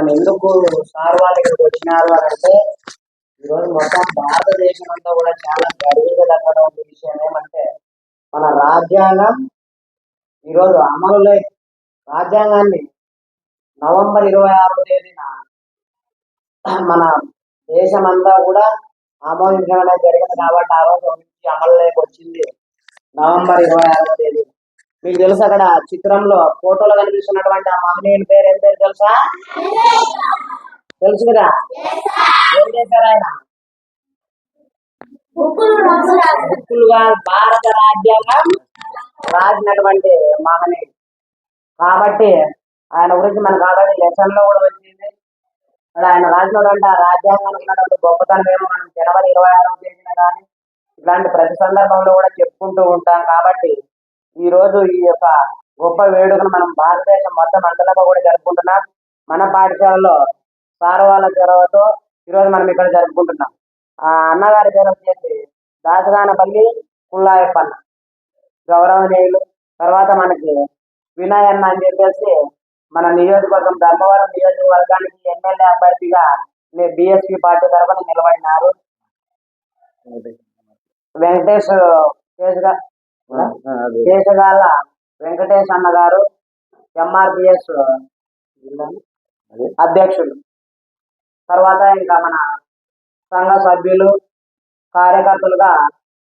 మనం ఎందుకు సార్ వాళ్ళు ఇక్కడికి వచ్చినారు అని అంటే ఈరోజు మొత్తం భారతదేశం అంతా కూడా చాలా గర్వించదగ్గటువంటి విషయం ఏమంటే మన రాజ్యాంగం ఈరోజు అమలులో రాజ్యాంగాన్ని నవంబర్ ఇరవై ఆరో తేదీన మన దేశమంతా కూడా ఆమోదించడం అనేది జరిగింది కాబట్టి ఆ రోజు నుంచి అమలులోకి వచ్చింది నవంబర్ ఇరవై ఆరో తేదీ మీకు తెలుసు అక్కడ చిత్రంలో ఫోటోలో కనిపిస్తున్నటువంటి ఆ మహనీయుని పేరు ఏం పేరు తెలుసా? తెలుసు కదా? ఏం చేశారు ఆయన? బుక్కులుగా భారత రాజ్యాంగం రాసినటువంటి మహనీయుడు. కాబట్టి ఆయన గురించి మనకు ఆల్రెడీ లెసన్లో కూడా వచ్చింది. మరి ఆయన రాసినటువంటి ఆ రాజ్యాంగం ఉన్నటువంటి గొప్పతనం ఏమో మనం జనవరి ఇరవై ఆరవ తేదీన కానీ ఇలాంటి ప్రతి సందర్భంలో కూడా చెప్పుకుంటూ ఉంటాం కాబట్టి ఈ రోజు ఈ యొక్క గొప్ప వేడుకను మనం భారతదేశం మొత్తం అంతలో కూడా జరుపుకుంటున్నాం. మన పాఠశాలలో సార్ వాళ్ళ చొరవతో ఈరోజు మనం ఇక్కడ జరుపుకుంటున్నాం. ఆ అన్నగారి పేరు వచ్చేసి దాసగానపల్లి కుల్లాయప్పన్న గౌరవనీయులు తర్వాత మనకి వినయ్ అన్న అని చెప్పేసి మన నియోజకవర్గం ధర్మవరం నియోజకవర్గానికి ఎమ్మెల్యే అభ్యర్థిగా బిఎస్పి పార్టీ తరఫున నిలబడినారు. వెంకటేష్ కేశగాల వెంకటేష్ అన్న గారు ఎంఆర్పిఎస్ అధ్యక్షులు. తర్వాత ఇంకా మన సంఘ సభ్యులు కార్యకర్తలుగా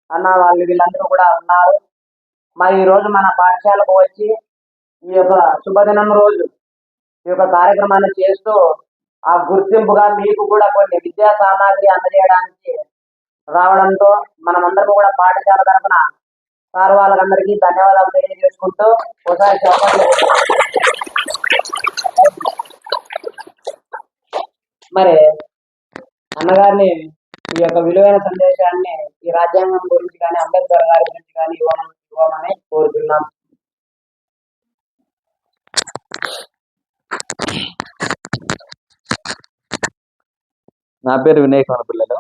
అన్న వాళ్ళు వీళ్ళందరూ కూడా ఉన్నారు. మరి ఈ రోజు మన పాఠశాలకు వచ్చి ఈ యొక్క శుభదినం రోజు ఈ యొక్క కార్యక్రమాన్ని చేస్తూ ఆ గుర్తింపుగా మీకు కూడా కొన్ని విద్యా సామాగ్రి అందజేయడానికి రావడంతో మనమందరం కూడా పాఠశాల తరఫున సార్ వాళ్ళందరికీ ధన్యవాదాలు తెలియజేసుకుంటూ ఒకసారి చెప్పండి. మరి అన్నగారిని ఈ యొక్క విలువైన సందేశాన్ని ఈ రాజ్యాంగం గురించి కానీ అంబేద్కర్ గారి గురించి కానీ ఇవ్వమని ఇవ్వమని కోరుతున్నాం నా పేరు వినయ్ కుమార్ పిల్లలు.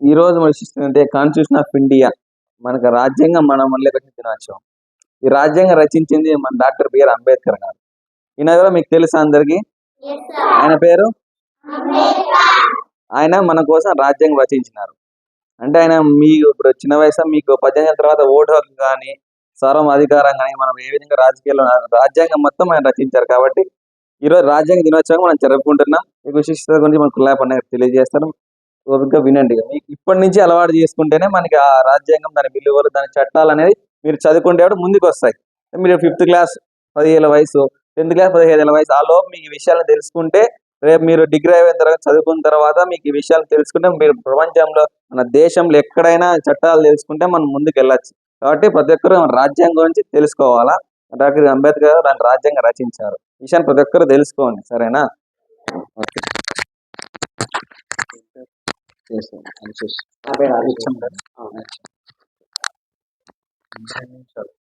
ఈ రోజు మన అంటే కాన్స్టిట్యూషన్ ఆఫ్ ఇండియా. మనకు రాజ్యాంగం మనం మళ్ళీ దినోత్సవం ఈ రాజ్యాంగం రచించింది మన డాక్టర్ బిఆర్ అంబేద్కర్ గారు. ఈయన కూడా మీకు తెలుసా అందరికి? ఆయన పేరు? ఆయన మన కోసం రాజ్యాంగం రచించినారు. అంటే ఆయన మీ ఇప్పుడు చిన్న వయసు మీకు పద్దెనిమిది తర్వాత ఓటు హక్కు కానీ స్వరం అధికారం కానీ మనం ఏ విధంగా రాజకీయాల్లో రాజ్యాంగం మొత్తం ఆయన రచించారు కాబట్టి ఈరోజు రాజ్యాంగ దినోత్సవం మనం జరుపుకుంటున్నాం. ఈ విశిష్టత గురించి మనకు అనేది తెలియజేస్తాను. ఓపికగా వినండి. మీకు ఇప్పటి నుంచి అలవాటు చేసుకుంటేనే మనకి ఆ రాజ్యాంగం దాని విలువలు దాని చట్టాలు అనేది మీరు చదువుకుంటే ముందుకు వస్తాయి. మీరు ఫిఫ్త్ క్లాస్ పదిహేళ్ళ వయసు టెన్త్ క్లాస్ పదిహేదేళ్ళ వయసు ఆ లోపు మీకు ఈ విషయాలను తెలుసుకుంటే రేపు మీరు డిగ్రీ అయిన తర్వాత చదువుకున్న తర్వాత మీకు ఈ విషయాలు తెలుసుకుంటే మీరు ప్రపంచంలో మన దేశంలో ఎక్కడైనా చట్టాలు తెలుసుకుంటే మనం ముందుకు వెళ్ళచ్చు కాబట్టి ప్రతి ఒక్కరు మన రాజ్యాంగం గురించి తెలుసుకోవాలా? డాక్టర్ అంబేద్కర్ గారు దాని రాజ్యాంగం రచించారు. విషయాన్ని ప్రతి ఒక్కరు తెలుసుకోండి. సరేనా? ఓకే. నా పేరు హరీష్. ఇచ్చాం కదా? అవును.